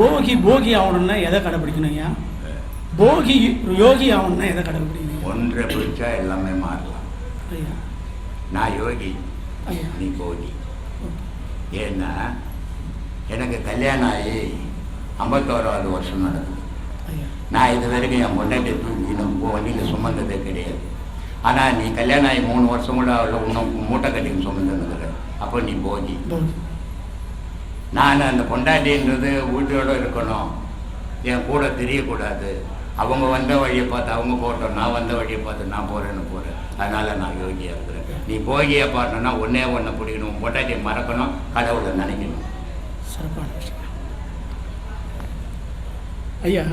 ரோகி போகி ஆகணும்னா எதை கடைப்பிடிக்கணும் ஐயா? போகி யோகி ஆகணும்னா எதை கடைப்பிடிக்கணும் ஒன்றை பிடிச்சா எல்லாமே மாறலாம். ஐயா. நான் யோகி நீ போகி. ஏன்னா எனக்கு கல்யாணம் ஆகி ஐம்பத்தோராவது வருஷம் நடக்குது. ஐயா. நான் இது வரைக்கும் என் பொண்டாட்டி தூக்கி இன்னும் வண்டியில் சுமந்ததே கிடையாது. ஆனால் நீ கல்யாணம் ஆகி மூணு வருஷம் கூட அவளை இன்னும் மூட்டை கட்டின்னு சுமந்துருக்குற அப்போ நீ போகி. போகி. நான் அந்த பொண்டாட்டின்றது வீட்டோடு இருக்கணும். என் கூட தெரியக்கூடாது. அவங்க வந்த வழியை பார்த்து அவங்க போட்டோம் நான் வந்த வழியை பார்த்து நான் போகிறேன்னு போகிறேன் அதனால் நான் யோகியாக இருக்கிறேன். நீ போகியே பாடணும்னா ஒன்றே ஒன்றை பிடிக்கணும். பொட்டாட்டியை பொண்டாட்டியை மறக்கணும் கடவுளை நினைக்கணும். சிறப்பான விஷயம். ஐயா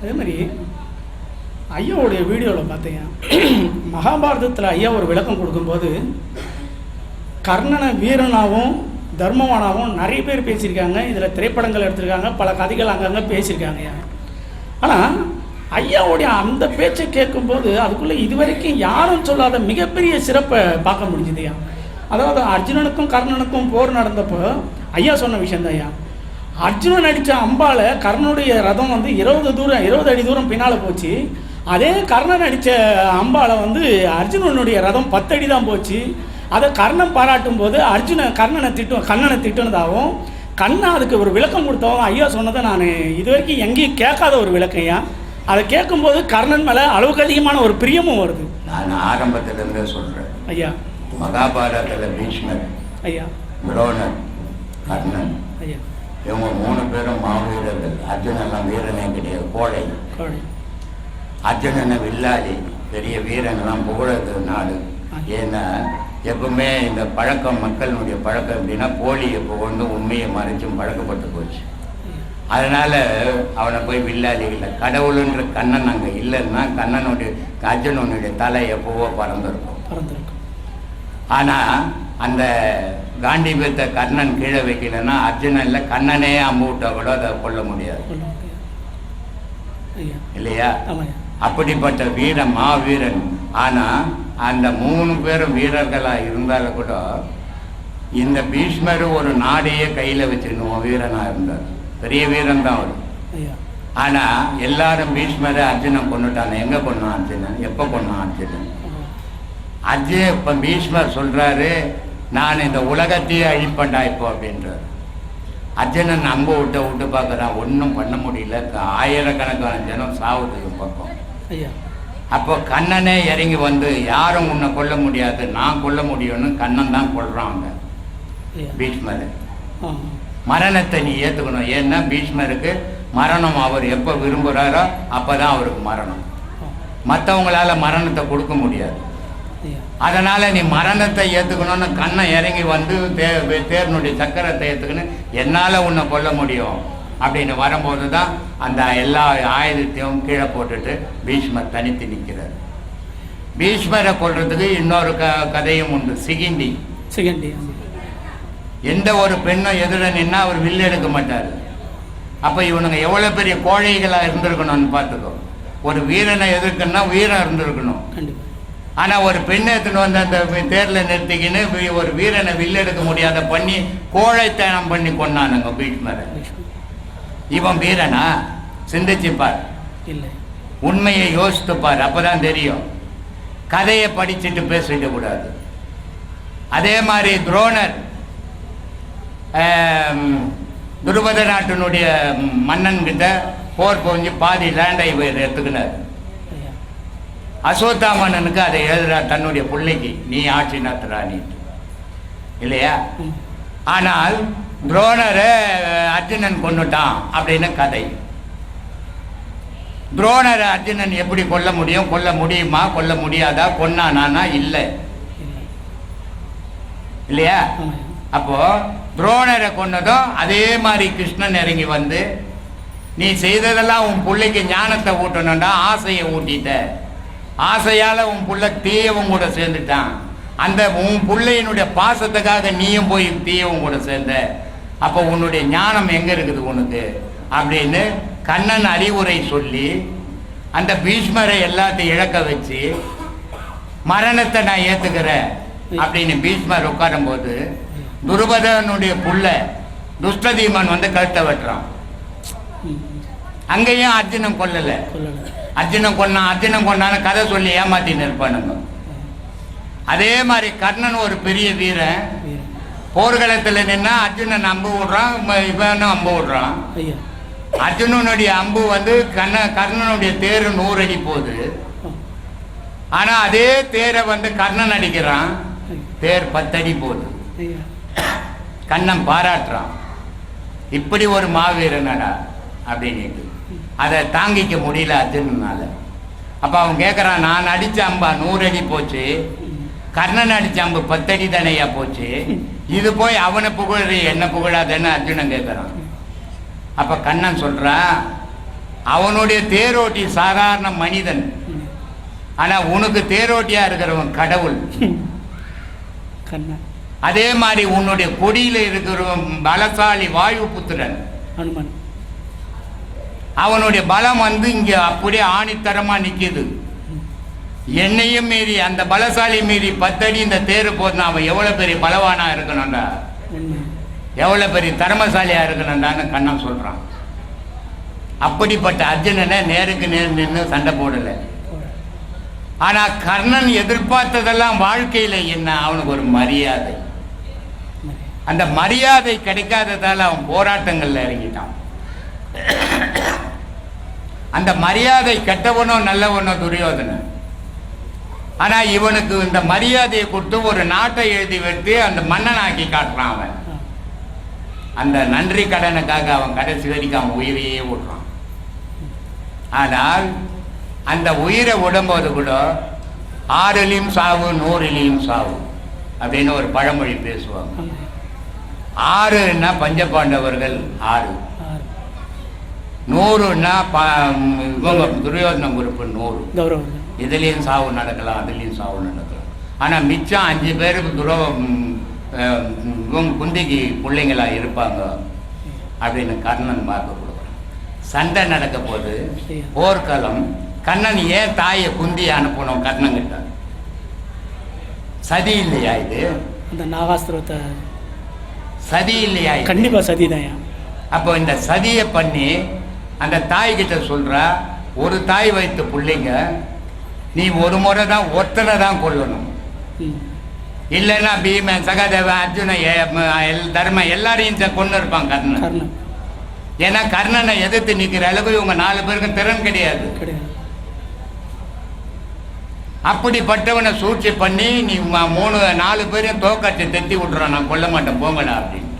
அதே மாதிரி ஐயாவுடைய வீடியோவில் பார்த்தீங்க மகாபாரதத்தில் ஐயா ஒரு விளக்கம் கொடுக்கும்போது கர்ணனை வீரனாகவும் தர்மவானாகவும் நிறைய பேர் பேசியிருக்காங்க. இதில் திரைப்படங்கள் எடுத்திருக்காங்க. பல கதைகள் அங்கங்கே பேசியிருக்காங்க ஐயா ஆனால் ஐயாவுடைய அந்த பேச்சை கேட்கும்போது அதுக்குள்ளே இதுவரைக்கும் யாரும் சொல்லாத மிகப்பெரிய சிறப்பை பார்க்க முடிஞ்சுது ஐயா அதாவது அர்ஜுனனுக்கும் கர்ணனுக்கும் போர் நடந்தப்போ ஐயா சொன்ன விஷயம் ஐயா அர்ஜுனன் அடித்த அம்பாவில் கர்ணனுடைய ரதம் வந்து இருபது தூரம் இருபது அடி தூரம் பின்னால் போச்சு. அதே கர்ணன் அடித்த அம்பாவில் வந்து அர்ஜுனனுடைய ரதம் பத்து அடி தான் போச்சு. அதை கர்ணன் பாராட்டும் போது அர்ஜுன கர்ணனை திட்டும் கண்ணனை திட்டுனதாகவும் கண்ணன் அதுக்கு ஒரு விளக்கம் கொடுத்தவங்க ஐயா சொன்னதை நான் இது வரைக்கும் எங்கேயும் கேட்காத ஒரு விளக்கம் ஐயா. அதை கேட்கும்போது கர்ணன் மேலே அளவுக்கு அதிகமான ஒரு பிரியமும் வருது. நான் ஆரம்பத்திலேருந்தே சொல்கிறேன் ஐயா. மகாபாரதத்தில் பீஷ்மர் ஐயா. துரோணர் கர்ணன். ஐயா. இவங்க மூணு பேரும் மாவீரர்கள். அர்ஜுனெல்லாம் வீரனே கிடையாது கோழை. அர்ஜுனனை வில்லாளி பெரிய வீரன்லாம் புகழது நாடு. ஏன்னா எப்பவுமே இந்த பழக்கம் மக்களுடைய பழக்கம் எப்படின்னா போலியை புகழ்ந்து உண்மையை மறைச்சும் பழக்கப்பட்டு போச்சு. அதனால அவனை போய் வில்லாளி இல்லை. கடவுளுன்ற கண்ணன் அங்கே இல்லைன்னா கண்ணனுடைய அர்ஜுனனுடைய தலை எப்போவோ பறந்துருக்கும். பறந்துருக்கும். ஆனால் அந்த காண்டிபத்தை கர்ணன் கீழே வைக்கலைன்னா அர்ஜுனனில் கண்ணனே அம்பு விட்டா கூட அதை கொல்ல முடியாது. இல்லையா? அப்படிப்பட்ட வீர மாவீரன். ஆனா அந்த மூணு பேரும் வீரர்களா இருந்தாலும் கூட இந்த பீஷ்மர் ஒரு நாடையே கையில வச்சிருந்தோம் வீரனா இருந்தார். பெரிய வீரன் தான் அவர். ஐயா. ஆனா எல்லாரும் பீஷ்மரை அர்ஜுனன் கொண்டுட்டாங்க எங்க கொண்டான் அர்ஜுனன்? எப்ப கொண்டான் அர்ஜுனன்? அர்ஜுன் இப்ப பீஷ்மர் சொல்றாரு நான் இந்த உலகத்தையே அழிப்பண்டா இப்போ அப்படின்றார். அர்ஜுனன் அம்பு விட்டு விட்டு பார்க்கறான். ஒன்றும் பண்ண முடியல. ஆயிரக்கணக்கான ஜனம் சாவுது பக்கம். ஐயா. அப்போ கண்ணனே இறங்கி வந்து யாரும் உன்னை கொல்ல முடியாது. நான் கொல்ல முடியும்னு கண்ணன் தான் ஐயா பீஷ்மர் மரணத்தை நீ ஏற்றுக்கணும் ஏன்னா பீஷ்மருக்கு மரணம் அவர் எப்போ விரும்புகிறாரோ அப்போ தான் அவருக்கு மரணம். மற்றவங்களால மரணத்தை கொடுக்க முடியாது. அதனால நீ மரணத்தை ஏற்றுக்கணும்னு கண்ணன் இறங்கி வந்து தே தேர்னுடைய சக்கரத்தை ஏற்றுக்கணும் என்னால் உன்னை கொல்ல முடியும். அப்படின்னு வரும்போது தான் அந்த எல்லா ஆயுதத்தையும் கீழே போட்டுட்டு பீஷ்மர் தனித்து நிற்கிறார். பீஷ்மரை கொல்றதுக்கு இன்னொரு க கதையும் உண்டு. சிகிண்டி. செகண்ட். எந்த ஒரு பெண்ணும் எதிர நின்னா அவர் வில்லு எடுக்க மாட்டார். அப்போ இவனுங்க எவ்வளோ பெரிய கோழைகளாக இருந்திருக்கணும்னு பார்த்துக்கோ. ஒரு வீரனை எதிர்க்கணும்னா வீரம் இருந்திருக்கணும். ஆனால் ஒரு பெண்ணை எடுத்துன்னு வந்து அந்த தேரில் நிறுத்திக்கின்னு ஒரு வீரனை வில்லெடுக்க முடியாத பண்ணி கோழைத்தனம் பண்ணி கொண்டானுங்க பீஷ்மரை. இவன் வீரனா? சிந்திச்சுப்பார் இல்லை. உண்மையை யோசித்து பார் அப்பதான் தெரியும். கதையை படிச்சுட்டு பேசிட்டு கூடாது. அதே மாதிரி துரோணர் துருபத நாட்டினுடைய மன்னன் கிட்ட போர் புரிஞ்சு பாதி லேண்டை எடுத்துக்கினார். ஐயா. அசோத்தாமன்னனுக்கு அதை எழுதுறார் தன்னுடைய பிள்ளைக்கு நீ ஆட்சி நடத்துறானி இல்லையா? ம். ஆனால் துரோணரை அர்ஜுனன் கொன்னுட்டான் அப்படின்னு கதை. துரோணரை அர்ஜுனன் எப்படி கொல்ல முடியும்? கொல்ல முடியுமா? கொல்ல முடியாதா? கொன்னானா இல்லை இல்லை. இல்லையா? அப்போ துரோணரை கொன்னதும் அதே மாதிரி கிருஷ்ணன் இறங்கி வந்து நீ செய்ததெல்லாம் உன் பிள்ளைக்கு ஞானத்தை ஊட்டணும்டா ஆசையை ஊட்டிட்ட. ஆசையால் உன் பிள்ளை தீயவும் கூட சேர்ந்துட்டான். அந்த உன் பிள்ளையினுடைய பாசத்துக்காக நீயும் போய் தீயவும் கூட சேர்ந்த. அப்போ உன்னுடைய ஞானம் எங்கே இருக்குது உனக்கு? அப்படின்னு கண்ணன் அறிவுரை சொல்லி அந்த பீஷ்மரை எல்லாத்தையும் இழக்க வச்சு மரணத்தை நான் ஏற்றுக்கிறேன் அப்படின்னு பீஷ்மர் உட்காரும்போது துருபதனுடைய புள்ள துஷ்டதீமன் வந்து கழுத்தை வெட்டுறான். அங்கேயும் அர்ஜுனன் கொல்லலை. அர்ஜுனம் அர்ஜுனன் கொன்னான் அர்ஜுனன் கொன்னான்னு கதை சொல்லி ஏமாத்தி நிற்பானுங்க அதே மாதிரி கர்ணன் ஒரு பெரிய வீரன். போர்க்களத்தில் நின்னா அர்ஜுனன் அம்பு விடுறான் இவனும் அம்பு விடுறான். அர்ஜுனனுடைய அம்பு வந்து கண்ண கர்ணனுடைய தேர் நூறு அடி போகுது. ஆ ஆனா அதே தேரை வந்து கர்ணன் அடிக்கிறான். தேர் பத்தடி போகுது. ஐயா. கண்ணன் பாராட்டுறான். இப்படி ஒரு மாவீரனடா அப்படின்ட்டு அதை தாங்கிக்க முடியல அர்ஜுனனால. அப்ப அவன் கேட்கறான் நான் அடிச்ச அம்பா நூறு அடி போச்சு. கர்ணன் அடிச்ச அம்பு பத்தடி தானையா போச்சு. இது போய் அவனை புகழ் என்ன புகழாதேன்னு அர்ஜுனன் கேட்கறான். அப்ப கண்ணன் சொல்றான் அவனுடைய தேரோட்டி சாதாரண மனிதன். ம். ஆனா உனக்கு தேரோட்டியா இருக்கிறவன் கடவுள். கண்ணன். அதே மாதிரி உன்னுடைய கொடியில இருக்கிறவன் பலசாலி வாயு புத்திரன். அனுமன். அவனுடைய பலம் வந்து இங்க அப்படியே ஆணித்தரமா நிக்குது. என்னையும் மீறி அந்த பலசாலி மீறி பத்தடி இந்த தேரு போதுனா அவன் எவ்வளவு பெரிய பலவானா இருக்கணும்டா? உண்மை. எவ்வளவு பெரிய திறமசாலியா இருக்கணும்டான்னு கண்ணன் சொல்றான். அப்படிப்பட்ட அர்ஜுனனை நேருக்கு நேர் நின்று சண்டை போடல. போட ஆனா கர்ணன் எதிர்பார்த்ததெல்லாம் வாழ்க்கையில என்ன? அவனுக்கு ஒரு மரியாதை. அந்த மரியாதை கிடைக்காததால அவன் போராட்டங்கள்ல இறங்கிட்டான். அந்த மரியாதை கெட்டவனோ நல்லவனோ துரியோதனன். ஆனா இவனுக்கு இந்த மரியாதையை கொடுத்து ஒரு நாட்டை எழுதி வைத்து அந்த மன்னனாக்கி காட்டுறான் அவன். அந்த நன்றி கடனுக்காக அவன் கடைசி வரைக்கும் அவன் உயிரையே விடுறான் ஆனால் அந்த உயிரை விடும்போது கூட ஆறிலையும் சாவு நூறிலையும் சாவு அப்படின்னு ஒரு பழமொழி பேசுவாங்க. ஆறுன்னா பஞ்சபாண்டவர்கள் ஆறு. ஆறு நூறுன்னா ப- இவங்க துரியோதன குறிப்பு நூறு. இதுலேயும் சாவு நடக்கலாம் அதுலேயும் சாவு நடக்கலாம். ஆனால் மிச்சம் அஞ்சு பேர் துரோ இவங்க குந்திக்கு பிள்ளைங்களா இருப்பாங்க அப்படின்னு கர்ணன் கொடுக்குறான். சண்டை நடக்க போது. போர்க்களம். கண்ணன் ஏன் தாயை குந்தி அனுப்பணும் கர்ணன் கிட்ட சதி இல்லையா இது? அந்த நாகாஸ்திரத்தை சதி இல்லையா இது? கண்டிப்பா சதிதான்யா அப்போ இந்த சதியை பண்ணி அந்த தாய் கிட்ட சொல்றா ஒரு தாய் வைத்த பிள்ளைங்க நீ ஒரு முறை தான் ஒருத்தனை தான் கொல்லணும். ம். இல்லைன்னா பீமன் சகாதேவன் அர்ஜுனன் எ- ம- எல்- தர்மன் எல்லாரையும் கொன்னு இருப்பான் கர்ணன். ஏன்னா கர்ணனை எதிர்த்து நிக்கிற அளவுக்கு இவங்க நாலு பேருக்கும் திறன் கிடையாது. அப்படிப்பட்டவனை சூழ்ச்சி பண்ணி நீ மூணு நாலு பேரையும் தோக்காச்சு தெத்தி விட்டுறான் நான் கொல்ல மாட்டேன் போங்கடா அப்படின்னு.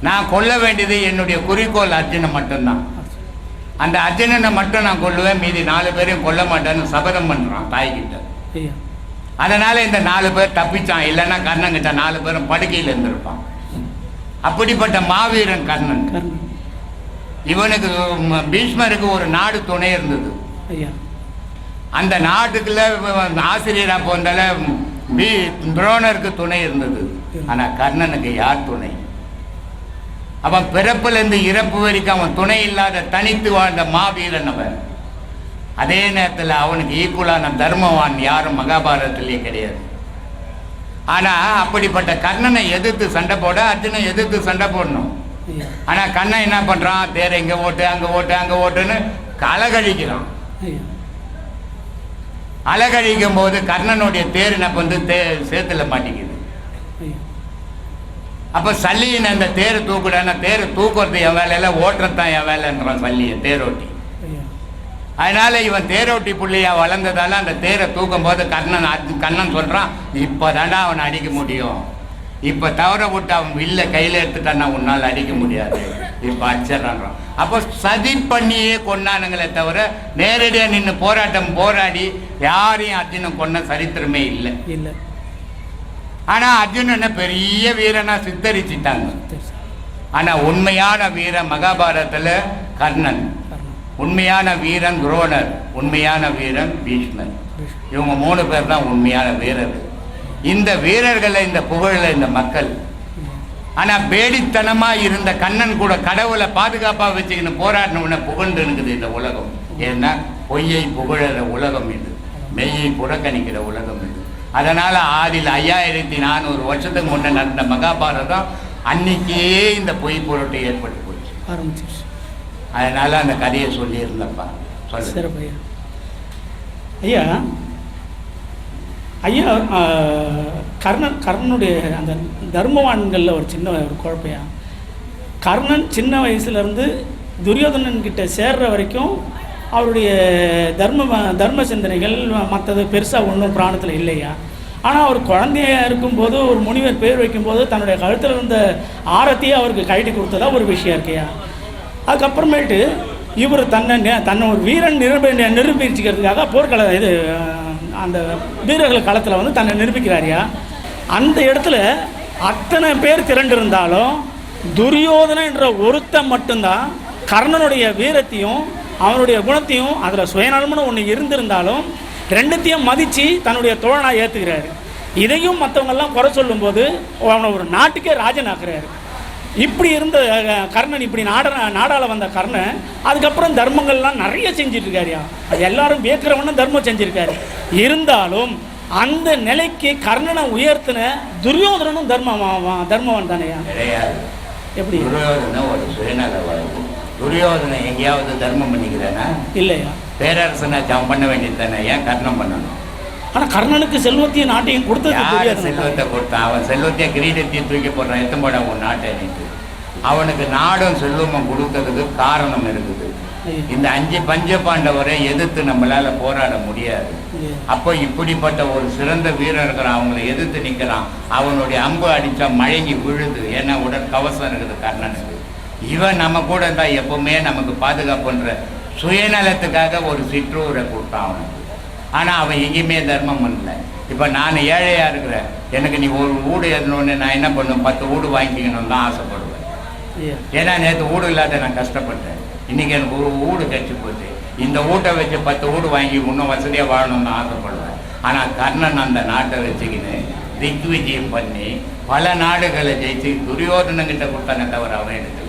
நான் கொல்ல வேண்டியது என்னுடைய குறிக்கோள் அர்ஜுனன் மட்டும்தான். அந்த அர்ஜுனனை மட்டும் நான் கொல்லுவேன். மீதி நாலு பேரையும் கொல்ல மாட்டேன்னு சபதம் பண்றான் தாய்கிட்ட. ஐயா. அதனால இந்த நாலு பேர் தப்பிச்சான். இல்லைன்னா கர்ணன் கிட்ட நாலு பேரும் படுக்கையில் இருந்திருப்பான். அப்படிப்பட்ட மாவீரன் கர்ணன். இவனுக்கு பீஷ்மருக்கு ஒரு நாடு துணை இருந்தது. ஐயா. அந்த நாட்டுக்குள்ள இவன் ஆசிரியரா போந்தால பீ துரோணருக்கு துணை இருந்தது. ஆனா கர்ணனுக்கு யார் துணை? அவன் பிறப்பிலிருந்து இறப்பு வரைக்கும் அவன் துணை இல்லாத தனித்து வாழ்ந்த மாவீரன் அவன். அதே நேரத்தில் அவனுக்கு ஈக்குவலான தர்மவான் யாரும் மகாபாரதத்துலேயும் கிடையாது. ஆனால் அப்படிப்பட்ட கர்ணனை எதிர்த்து சண்டை போட அர்ஜுனை எதிர்த்து சண்டை போடணும். ஆனால் கண்ணன் என்ன பண்ணுறான் தேரை இங்கே ஓட்டு அங்கே ஓட்டு அங்கே ஓட்டுன்னு அலகழிக்கிறான் அலகழிக்கும் போது கர்ணனுடைய தேர் என்ன வந்து தே சேத்துல மாட்டிக்குது. அப்போ சல்லியின் அந்த தேரை தூக்குடான்னா தேரை தூக்குறது என் வேலையில் ஓட்டுறது தான் என் வேலைன்றான் சல்லியை தேரோட்டி. அதனால் அதனால இவன் தேரோட்டி புள்ளையா வளர்ந்ததால அந்த தேரை தூக்கும் போது கண்ணன் அர்ஜு- கண்ணன் இப்போ இப்பதான்டா அவனை அடிக்க முடியும். இப்போ தவற விட்டு அவன் வில்ல கையில் எடுத்துட்டான்னா உன்னால் அடிக்க முடியாது. இப்போ அடிச்சிடறான் அப்போ சதி பண்ணியே கொண்டானுங்களே தவிர நேரடியாக நின்று போராட்டம் போராடி யாரையும் அர்ஜுனன் கொன்ன சரித்திரமே இல்லை. இல்லை. ஆனா அர்ஜுனனை பெரிய வீரனா சித்தரிச்சிட்டாங்க. ஆனால் ஆனா உண்மையான வீரன் மகாபாரதத்துல கர்ணன். உண்மையான வீரன் துரோணர். உண்மையான வீரன் பீஷ்மர் இவங்க மூணு பேர் தான் உண்மையான வீரர்கள். இந்த வீரர்களை இந்த புகழ இந்த மக்கள். ஆனா பேடித்தனமா இருந்த கண்ணன் கூட கடவுளை பாதுகாப்பா வச்சுக்கின்னு போராடினவன புகழ்ந்து இருக்குது இந்த உலகம். ஏன்னா பொய்யை புகழற உலகம் இது. மெய்யை புறக்கணிக்கிற உலகம் அதனால ஆதில் ஐயாயிரத்தி நானூறு வருஷத்துக்கு முன்ன நடந்த மகாபாரதம் அன்னைக்கே இந்த பொய் பொருட்டு ஏற்பட்டு போச்சு. ஆரம்பிச்சிருச்சு. அதனால அந்த கதையை சொல்லியிருந்தப்பா. சொல்லு சிறப்பு ஐயா. ஐயா ஐயா கர்ணன் கர்ணனுடைய அந்த தர்மவான்களில் ஒரு சின்ன ஒரு குழப்பையா கர்ணன் சின்ன வயசுலேருந்து துரியோதனன் கிட்ட சேர்ற வரைக்கும் அவருடைய தர்ம தர்ம சிந்தனைகள் மற்றது பெருசாக ஒன்றும் பிராணத்தில் இல்லையா? ஆனால் அவர் குழந்தையா இருக்கும்போது ஒரு முனிவர் பேர் வைக்கும்போது தன்னுடைய கழுத்தில் இருந்த ஆரத்தையே அவருக்கு கழட்டி கொடுத்ததா ஒரு விஷயம் இருக்கையா? அதுக்கப்புறமேட்டு இவர் தன்னை தன்னை ஒரு வீரன் நிரூபி நிரூபிச்சுக்கிறதுக்காக போர்க்கள இது அந்த வீரர்கள் களத்தில் வந்து தன்னை நிரூபிக்கிறாரியா அந்த இடத்துல அத்தனை பேர் திரண்டிருந்தாலும் துரியோதனன்ற ஒருத்தன் மட்டும்தான் கர்ணனுடைய வீரத்தையும் அவனுடைய குணத்தையும் அதில் சுயநலம்னு ஒன்று இருந்திருந்தாலும் ரெண்டுத்தையும் மதித்து தன்னுடைய தோழனாக ஏற்றுக்கிறாரு இதையும் மற்றவங்கெல்லாம் குறை சொல்லும்போது அவனை ஒரு நாட்டுக்கே ராஜன் ஆக்குறாரு இப்படி இருந்த கர்ணன் இப்படி நாட நாடால வந்த கர்ணன் அதுக்கப்புறம் தர்மங்கள்லாம் நிறைய செஞ்சுட்டு இருக்காருயா அது எல்லாரும் வியக்கிறவனும் தர்மம் செஞ்சிருக்காரு. இருந்தாலும் அந்த நிலைக்கு கர்ணனை உயர்த்தின துரியோதனனும் தர்மம் தர்மவன் தானேயா? எப்படி? துரியோதன எங்கேயாவது தர்மம் பண்ணிக்கிறானா? இல்லையா? பேரரசனாச்சு அவன் பண்ண வேண்டியது தானே ஏன் கர்ணம் பண்ணணும்? ஆனா கர்ணனுக்கு செல்வத்தையும் நாட்டையும் கொடுத்தது யார் செல்வத்தை தான். கொடுத்தான் அவன் செல்வத்தையும் கிரீடத்தையும் தூக்கி போடுறான். எத்தம் போட உன் நாட்டை நினைத்து அவனுக்கு நாடும் செல்வமும் கொடுத்ததுக்கு காரணம் இருக்குது. இந்த அஞ்சு பஞ்ச பாண்டவரை எதிர்த்து நம்மளால போராட முடியாது. அப்போ இப்படிப்பட்ட ஒரு சிறந்த வீரர் இருக்கிறான் அவங்களை எதிர்த்து நிற்கிறான் அவனுடைய அம்பு அடிச்சா மழங்கி விழுது. ஏன்னா உடல் கவசம் இருக்குது கர்ணனுக்கு. இவன் நம்ம கூட இருந்தா எப்பவுமே நமக்கு பாதுகாப்புன்ற சுயநலத்துக்காக ஒரு சிற்றூரை கொடுத்தான் அவனுக்கு. ஆனா அவன் எங்கேயுமே தர்மம் பண்ணல. இப்போ நான் ஏழையா இருக்கிறேன் எனக்கு நீ ஒரு வீடு எழுதணுன்னு நான் என்ன பண்ணுவேன் பத்து வீடு வாங்கிக்கணும்னு தான் ஆசைப்படுவேன். ஏன்னா நேற்று வீடு இல்லாத நான் கஷ்டப்பட்டேன். இன்னைக்கு எனக்கு ஒரு வீடு கிடைச்சி போச்சு. இந்த வீட்டை வச்சு பத்து வீடு வாங்கி இன்னும் வசதியாக வாழணும்னு ஆசைப்படுவேன். ஆனால் கர்ணன் அந்த நாட்டை வச்சுக்கின்னு திக்விஜயம் பண்ணி பல நாடுகளை ஜெயிச்சு துரியோதனங்கிட்ட கொடுத்தானே தவிர அவன் எடுக்கல.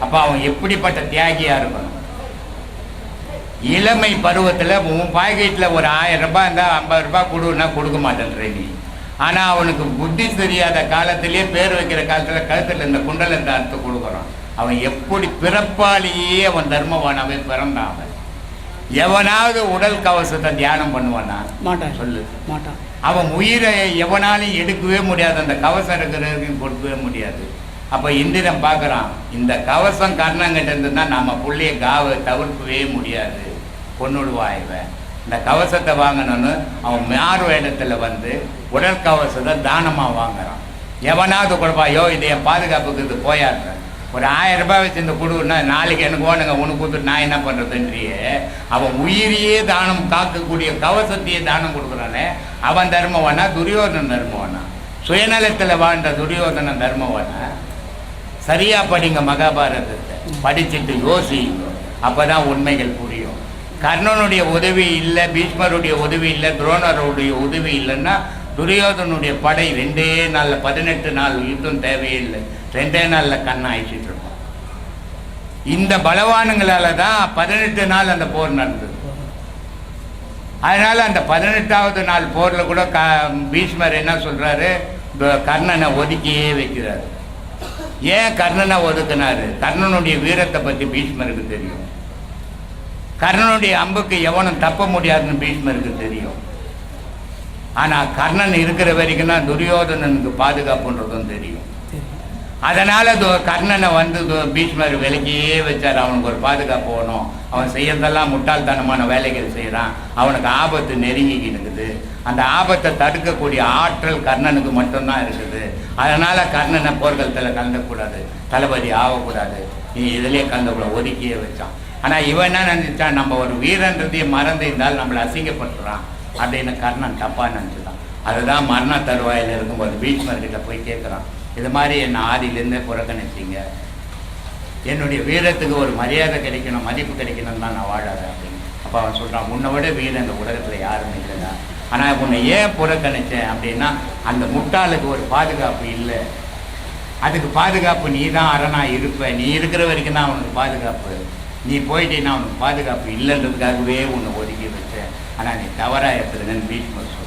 அப்போ அவன் எப்படிப்பட்ட தியாகியா இருக்கணும் இளமை பருவத்தில் உன் பாக்கெட்டில் ஒரு ஆயிரம் ரூபாய் இருந்தால் ஐம்பது ரூபாய் கொடுன்னா கொடுக்க மாட்டேன்ற நீ ஆனால் அவனுக்கு புத்தி தெரியாத காலத்திலேயே பேர் வைக்கிற காலத்தில் கழுத்தில் இந்த குண்டலத்தை அறுத்து கொடுக்குறான். அவன் எப்படி பிறப்பாலேயே அவன் தர்மவானாவே பிறந்தான் அவன். எவனாவது உடல் கவசத்தை தியானம் பண்ணுவானா? மாட்டான். சொல்லு. மாட்டான். அவன் உயிரை எவனாலையும் எடுக்கவே முடியாது. அந்த கவசம் இருக்கிறதுக்கும் கொடுக்கவே முடியாது. அப்போ இந்திரன் பார்க்குறான் இந்த கவசம் கர்ணங்கிட்ட இருந்துன்னா நம்ம பிள்ளைய காவை தவிர்க்கவே முடியாது. கொன்னுடுவா இவன். இந்த கவசத்தை வாங்கணும்னு அவன் மாறு வேடத்தில் வந்து உடல் கவசத்தை தானமாக வாங்குறான். எவனாவது கொடுப்பா யோ இது என் பாதுகாப்புக்கு இது போயாடுற ஒரு ஆயிரம் ரூபாய் வச்சு இந்த கொடுன்னா நாளைக்கு எனக்கு ஓனுங்க உனக்கு கொடுத்துட்டு நான் என்ன பண்ணுறதுன்றியே அவன் உயிரையே தானம் காக்கக்கூடிய கவசத்தையே தானம் கொடுக்குறானே. அவன் தர்மவானா துரியோதனன் தர்மவானா. சுயநலத்தில் வாழ்ந்த துரியோதன தர்மவானா. சரியா படிங்க மகாபாரதத்தை. படிச்சுட்டு யோசிங்க அப்பதான் உண்மைகள் புரியும். கர்ணனுடைய உதவி இல்லை பீஷ்மருடைய உதவி இல்லை துரோணருடைய உதவி இல்லைன்னா துரியோதனுடைய படை ரெண்டே நாளில் பதினெட்டு நாள் யுத்தம் தேவையில்லை. ரெண்டே நாளில் கண்ணை அழிச்சிட்டு இருப்பான் இந்த பலவானுங்களால தான் பதினெட்டு நாள் அந்த போர் நடந்தது. அதனால அந்த பதினெட்டாவது நாள் போரில் கூட க பீஷ்மர் என்ன சொல்றாரு? கர்ணனை ஒதுக்கியே வைக்கிறாரு. ஏன் கர்ணனை ஒதுக்குனாரு? கர்ணனுடைய வீரத்தை பற்றி பீஷ்மருக்கு தெரியும். கர்ணனுடைய அம்புக்கு எவனும் தப்ப முடியாதுன்னு பீஷ்மருக்கு தெரியும். ஆனால் கர்ணன் இருக்கிற வரைக்கும் தான் துரியோதனனுக்கு பாதுகாப்புன்றதும் தெரியும். அதனால கர்ணனை வந்து பீஷ்மர் விலக்கியே வச்சார். அவனுக்கு ஒரு பாதுகாப்பு வேணும். அவன் செய்யறதெல்லாம் முட்டாள்தனமான வேலைகள் செய்கிறான் அவனுக்கு ஆபத்து நெருங்கிக்கிட்டு இருக்குது அந்த ஆபத்தை தடுக்கக்கூடிய ஆற்றல் கர்ணனுக்கு மட்டும்தான் இருக்குது. அதனால் கர்ணனை போர்க்களத்தில் கலந்துக்கூடாது. தளபதி ஆகக்கூடாது. நீ இதிலே கலந்துக்கூடாது ஒதுக்கியே வச்சான். ஆனால் இவன் என்ன நினைச்சான் நம்ம ஒரு வீரன்றதையும் மறந்து இருந்தால் நம்மளை அசிங்கப்படுத்துறான் அப்படின்னு கர்ணன் தப்பாக நினச்சிட்டான் அதுதான் மரண தருவாயில் இருக்கும்போது பீஷ்மர்கிட்ட போய் கேட்குறான் இது மாதிரி என்னை ஆதியிலேருந்தே புறக்கணிச்சிங்க. என்னுடைய வீரத்துக்கு ஒரு மரியாதை கிடைக்கணும் மதிப்பு கிடைக்கணும் தான் நான் வாழறேன் அப்படின்னு. அப்போ அவன் சொல்கிறான் உன்னை விட வீரன் இந்த உலகத்தில் யாரும் இல்லைடா. ஆனால் உன்னை ஏன் புறக்கணித்தேன் அப்படின்னா அந்த முட்டாளுக்கு ஒரு பாதுகாப்பு இல்லை. அதுக்கு பாதுகாப்பு நீ தான் அரணாக இருப்ப. நீ இருக்கிற வரைக்கும் தான் அவனுக்கு பாதுகாப்பு. நீ போயிட்டீன்னா அவனுக்கு பாதுகாப்பு இல்லைன்றதுக்காகவே உன்னை ஒதுக்கி வச்சேன். ஆனால் நீ தவறாக எடுத்துருங்கன்னு பீஷ்மர் சொல்கிறேன்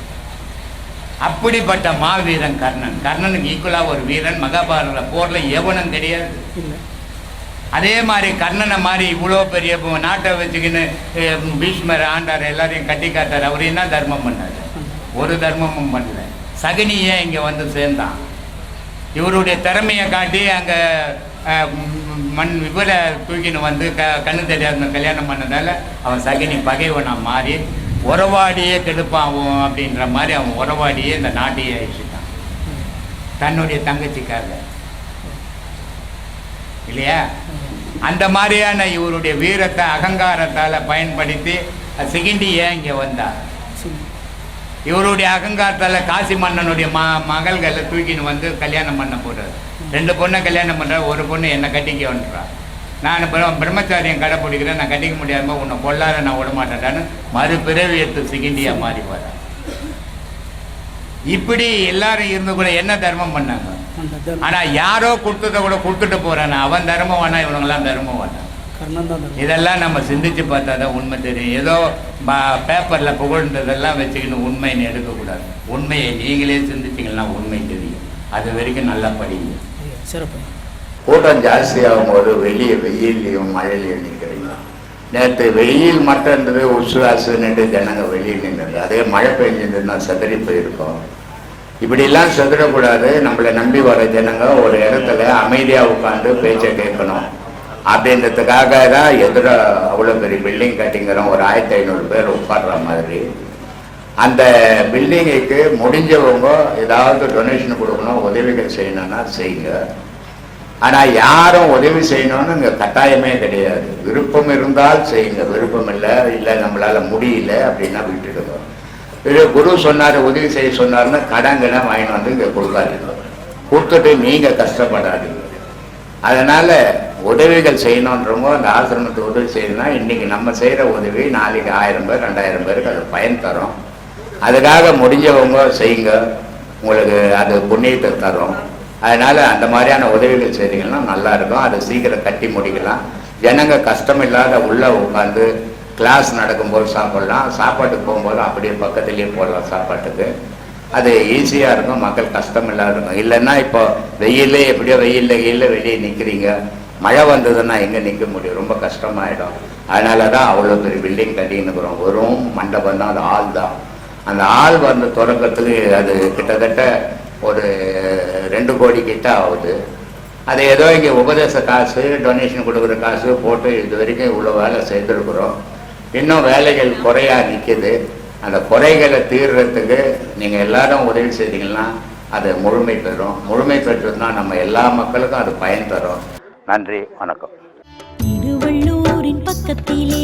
அப்படிப்பட்ட மாவீரன் கர்ணன். கர்ணனுக்கு ஈக்குவலாக ஒரு வீரன். மகாபாரத போரில் எவனும் கிடையாது. இல்லை. அதே மாதிரி கர்ணனை மாதிரி இவ்வளோ பெரிய நாட்டை வச்சுக்கின்னு பீஷ்மர் ஆண்டார் எல்லாரையும் கட்டி காத்தார் அவர் என்ன தர்மம் பண்ணார்? ஒரு தர்மமும் பண்ணல. சகுனி ஏன் இங்கே வந்து சேர்ந்தான்? இவருடைய திறமையை காட்டி அங்கே மண் இவரை தூக்கின்னு வந்து க கண்ணு தெரியாத கல்யாணம் பண்ணதால் அவன் சகினி பகைவனாக மாறி உறவாடியே கெடுப்பான் அவன் அப்படின்ற மாதிரி அவன் உறவாடியே இந்த நாட்டையே ஆயிடுச்சுட்டான் தன்னுடைய தங்கச்சிக்காக. இல்லையா? அந்த மாதிரியான இவருடைய வீரத்தை அகங்காரத்தால் பயன்படுத்தி சிகிண்டி ஏன் இங்கே வந்தார்? இவருடைய அகங்காரத்தால் காசி மன்னனுடைய ம மகள்களை தூக்கின்னு வந்து கல்யாணம் பண்ண போகிறார் ரெண்டு பொண்ணை கல்யாணம் பண்ணுறாரு ஒரு பொண்ணு என்னை கட்டிக்க வந்துடுறா நான் பிர- பிரம்மச்சாரியம் கடைப்பிடிக்கிறேன் நான் கட்டிக்க முடியாமல் உன்னை கொள்ளாத நான் விடமாட்டேன்டான்னு மறுபிறவி எடுத்து சிகிண்டியாக மாறி வர இப்படி எல்லாரும் இருந்து கூட என்ன தர்மம் பண்ணாங்க? அந்த தர்மம். ஆனா யாரோ கொடுத்ததை கூட கொடுத்துட்டு போறானே அவன் தர்மம் வேணா இவனுங்கெல்லாம் தர்மம். வேணாம் இதெல்லாம் நம்ம சிந்திச்சு பார்த்தா தான் உண்மை தெரியும். ஏதோ பேப்பரில் புகழ்ந்ததெல்லாம் வச்சுக்கின்னு உண்மைன்னு எடுக்கக்கூடாது. உண்மையை நீங்களே சிந்திச்சிங்கன்னா உண்மை தெரியும். அது வரைக்கும் நல்லா படிங்க. சிறப்பு. கூட்டம் ஜாஸ்தியாகும் போது வெளியே வெயிலையும் மழையிலையும் நிற்கிறீங்க நேற்று வெயில் மட்டும் இருந்தது உசுராசு நின்று ஜனங்க வெளியே நின்றது. அதே மழை பெஞ்சிருந்ததுன்னா செதறி போயிருக்கோம் இப்படிலாம் செதறக்கூடாது நம்மளை நம்பி வர ஜனங்க ஒரு இடத்துல அமைதியாக உட்காந்து பேச்சை கேட்கணும். அப்படின்றதுக்காக தான் எதிர அவ்வளோ பெரிய பில்டிங் கட்டிங்கிறோம். ஒரு ஆயிரத்தி ஐநூறு பேர் உட்கார்ற மாதிரி. அந்த பில்டிங்குக்கு முடிஞ்சவங்க ஏதாவது டொனேஷன் கொடுக்கணும் உதவிகள் செய்யணும்னா செய்யுங்க. ஆனால் யாரும் உதவி செய்யணும்னு இங்கே கட்டாயமே கிடையாது. விருப்பம் இருந்தால் செய்யுங்க. விருப்பம் இல்லை இல்லை நம்மளால் முடியல அப்படின்னா விட்டுடுங்க. இது குரு சொன்னார் உதவி செய்ய சொன்னார்னா கடங்கனை வாங்கிட்டு வந்து இங்கே கொடுக்காதீங்க. கொடுத்துட்டு நீங்கள் கஷ்டப்படாதீங்க. அதனால் உதவிகள் செய்யணுன்றவங்க அந்த ஆசிரமத்தை உதவி செய்யணும்னா இன்றைக்கி நம்ம செய்கிற உதவி நாளைக்கு ஆயிரம் பேர் ரெண்டாயிரம் பேருக்கு அது பயன் தரும். அதுக்காக முடிஞ்சவங்க செய்யுங்க. உங்களுக்கு அது புண்ணியத்தை தரும். அதனால் அந்த மாதிரியான உதவிகள் செய்தீங்கன்னா நல்லாயிருக்கும் அதை சீக்கிரம் கட்டி முடிக்கலாம். ஜனங்க கஷ்டம் இல்லாத உள்ளே உட்காந்து கிளாஸ் நடக்கும்போது சாப்பிடலாம். சாப்பாட்டுக்கு போகும்போது அப்படியே பக்கத்துலேயே போடலாம் சாப்பாட்டுக்கு. அது ஈஸியாக இருக்கும். மக்கள் கஷ்டம் இல்லாத இருக்கும். இல்லைன்னா இப்போ வெயிலே எப்படியோ வெயில்ல வெயில்ல வெளியே நிற்கிறீங்க மழை வந்ததுன்னா எங்கே நிற்க முடியும்? ரொம்ப கஷ்டமாயிடும். அதனால தான் அவ்வளோ பெரிய பில்டிங் கட்டின்னுக்குறோம். வெறும் மண்டபம் தான். அது ஆள் தான். அந்த ஆள் வந்து தொடக்கத்துக்கு அது கிட்டத்தட்ட ஒரு ரெண்டு கோடி கிட்ட ஆகுது. அது ஏதோ இங்கே உபதேச காசு டொனேஷன் கொடுக்குற காசு போட்டு இது வரைக்கும் இவ்வளோ வேலை செய்திருக்கிறோம். இன்னும் வேலைகள் குறையா நிற்கிது அந்த குறைகளை தீர்றதுக்கு நீங்கள் எல்லாரும் உதவி செய்தீங்கன்னா அது முழுமை பெறும். முழுமை பெற்றதுனா நம்ம எல்லா மக்களுக்கும் அது பயன் தரும். நன்றி வணக்கம். திருவள்ளூரின் பக்கத்திலே